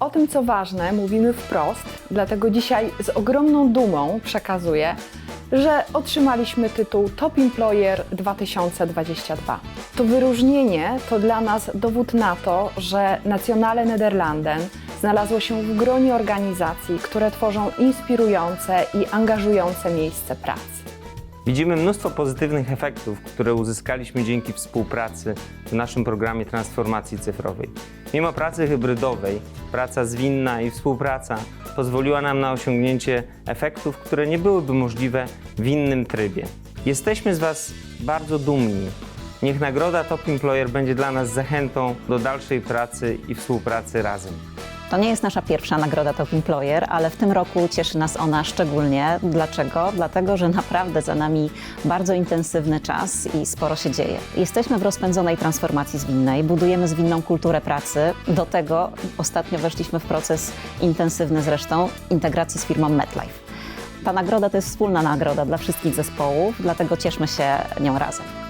O tym, co ważne, mówimy wprost, dlatego dzisiaj z ogromną dumą przekazuję, że otrzymaliśmy tytuł Top Employer 2022. To wyróżnienie to dla nas dowód na to, że Nationale Nederlanden znalazło się w gronie organizacji, które tworzą inspirujące i angażujące miejsce pracy. Widzimy mnóstwo pozytywnych efektów, które uzyskaliśmy dzięki współpracy w naszym programie transformacji cyfrowej. Mimo pracy hybrydowej, praca zwinna i współpraca pozwoliła nam na osiągnięcie efektów, które nie byłyby możliwe w innym trybie. Jesteśmy z Was bardzo dumni. Niech nagroda Top Employer będzie dla nas zachętą do dalszej pracy i współpracy razem. To nie jest nasza pierwsza nagroda Top Employer, ale w tym roku cieszy nas ona szczególnie. Dlaczego? Dlatego, że naprawdę za nami bardzo intensywny czas i sporo się dzieje. Jesteśmy w rozpędzonej transformacji zwinnej, budujemy zwinną kulturę pracy. Do tego ostatnio weszliśmy w proces intensywny zresztą integracji z firmą MetLife. Ta nagroda to jest wspólna nagroda dla wszystkich zespołów, dlatego cieszmy się nią razem.